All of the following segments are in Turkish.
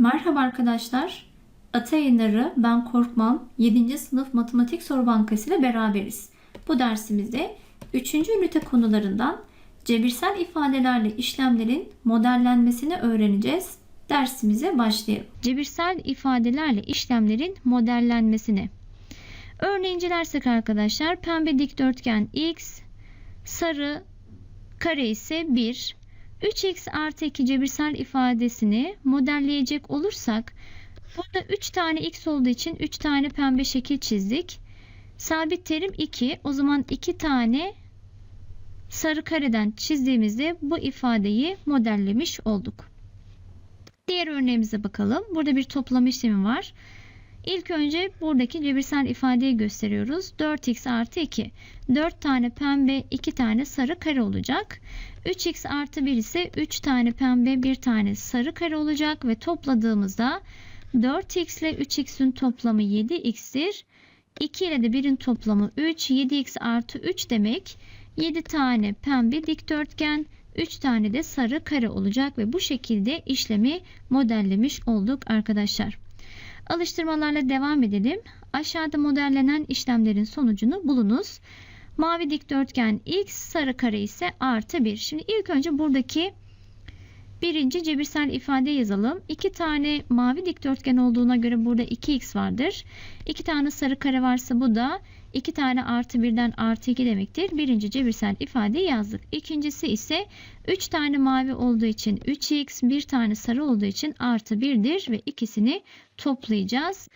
Merhaba arkadaşlar. Ata Yayınları Ben Korkmam 7. sınıf matematik soru bankası ile beraberiz. Bu dersimizde 3. ünite konularından cebirsel ifadelerle işlemlerin modellenmesini öğreneceğiz. Dersimize başlayalım. Cebirsel ifadelerle işlemlerin modellenmesini. Örneğin incelersek arkadaşlar pembe dikdörtgen x, sarı kare ise 1, 3x artı 2 cebirsel ifadesini modelleyecek olursak burada 3 tane x olduğu için 3 tane pembe şekil çizdik. Sabit terim 2. O zaman 2 tane sarı kareden çizdiğimizde bu ifadeyi modellemiş olduk. Diğer örneğimize bakalım. Burada bir toplama işlemi var. İlk önce buradaki cebirsel ifadeyi gösteriyoruz. 4x artı 2. 4 tane pembe, 2 tane sarı kare olacak. 3x artı 1 ise 3 tane pembe, 1 tane sarı kare olacak ve topladığımızda 4x ile 3x'in toplamı 7x'tir. 2 ile de 1'in toplamı 3. 7x artı 3 demek 7 tane pembe dikdörtgen, 3 tane de sarı kare olacak ve bu şekilde işlemi modellemiş olduk arkadaşlar. Alıştırmalarla devam edelim. Aşağıda modellenen işlemlerin sonucunu bulunuz. Mavi dikdörtgen x, sarı kare ise artı 1. Şimdi ilk önce buradaki birinci cebirsel ifade yazalım. 2 tane mavi dikdörtgen olduğuna göre burada 2x vardır. 2 tane sarı kare varsa bu da 2 tane artı 1'den artı 2 demektir. Birinci cebirsel ifadeyi yazdık. İkincisi ise 3 tane mavi olduğu için 3x, 1 tane sarı olduğu için artı 1'dir ve ikisini toplayacağız.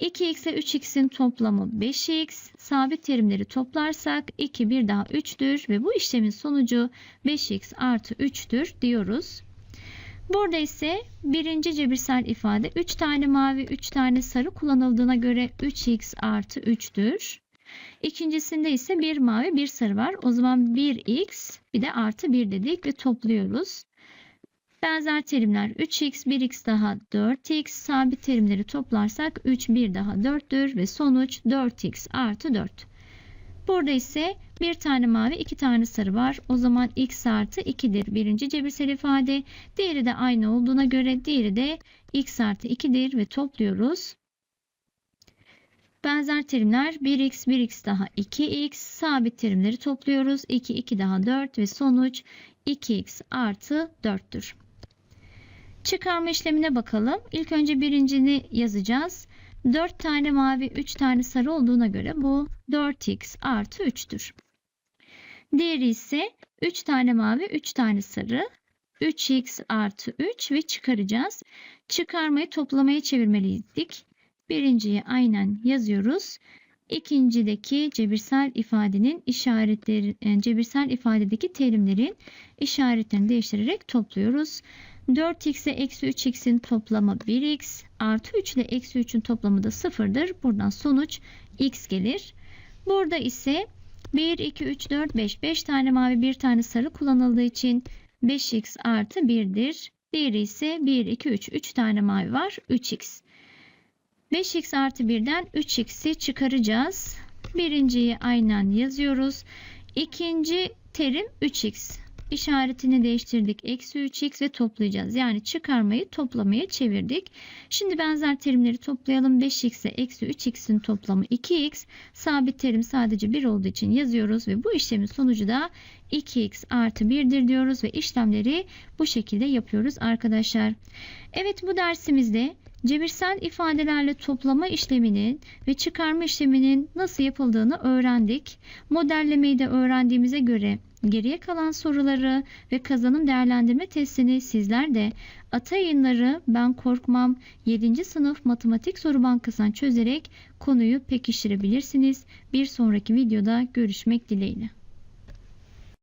2x ile 3x'in toplamı 5x. Sabit terimleri toplarsak 2 bir daha 3'tür ve bu işlemin sonucu 5x artı 3'tür diyoruz. Burada ise birinci cebirsel ifade 3 tane mavi 3 tane sarı kullanıldığına göre 3x artı 3'tür. İkincisinde ise bir mavi bir sarı var. O zaman 1x bir de artı 1 dedik ve topluyoruz. Benzer terimler 3x 1x daha 4x sabit terimleri toplarsak 3 1 daha 4'tür ve sonuç 4x artı 4. Burada ise bir tane mavi iki tane sarı var. O zaman x artı 2'dir birinci cebirsel ifade. Diğeri de aynı olduğuna göre diğeri de x artı 2'dir ve topluyoruz. Benzer terimler 1x 1x daha 2x sabit terimleri topluyoruz. 2 2 daha 4 ve sonuç 2x artı 4'tür. Çıkarma işlemine bakalım. İlk önce birincini yazacağız. 4 tane mavi 3 tane sarı olduğuna göre bu 4x artı 3'tür. Diğeri ise 3 tane mavi 3 tane sarı 3x artı 3 ve çıkaracağız. Çıkarmayı toplamaya çevirmeliydik. Birinciyi aynen yazıyoruz. İkincideki cebirsel ifadenin işaretleri, yani cebirsel ifadedeki terimlerin işaretlerini değiştirerek topluyoruz. 4x'e eksi 3x'in toplamı 1x artı 3 ile eksi 3'ün toplamı da 0'dır. Buradan sonuç x gelir. Burada ise 1, 2, 3, 4, 5. 5 tane mavi 1 tane sarı kullanıldığı için 5x artı 1'dir. Diğeri ise 1, 2, 3. 3 tane mavi var. 3x. 5x artı 1'den 3x'i çıkaracağız. Birinciyi aynen yazıyoruz. İkinci terim 3x. İşaretini değiştirdik. Eksi 3x ve toplayacağız. Yani çıkarmayı toplamaya çevirdik. Şimdi benzer terimleri toplayalım. 5x ile eksi 3x'in toplamı 2x. Sabit terim sadece 1 olduğu için yazıyoruz. Ve bu işlemin sonucu da 2x artı 1'dir diyoruz. Ve işlemleri bu şekilde yapıyoruz arkadaşlar. Evet bu dersimizde cebirsel ifadelerle toplama işleminin ve çıkarma işleminin nasıl yapıldığını öğrendik. Modellemeyi de öğrendiğimize göre geriye kalan soruları ve kazanım değerlendirme testini sizler de Ata Yayınları Ben Korkmam 7. sınıf matematik soru bankasından çözerek konuyu pekiştirebilirsiniz. Bir sonraki videoda görüşmek dileğiyle.